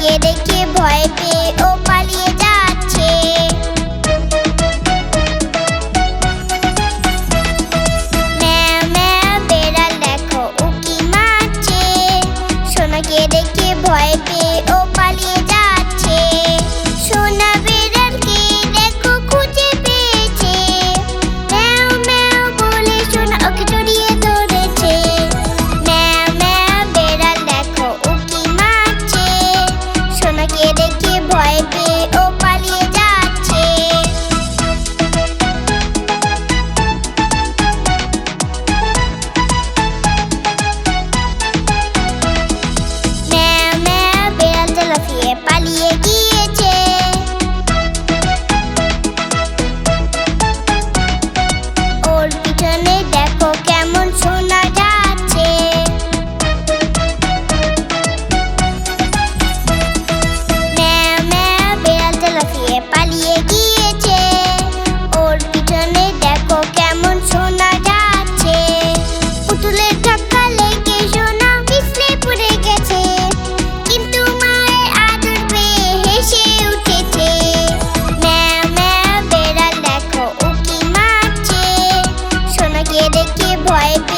কে দেখে ভয় পেয়ে ও পালিয়ে যাচ্ছে। বেড়াল দেখো উকি মারছে। সোনাকে দেখে ভয় পেয়ে ও white.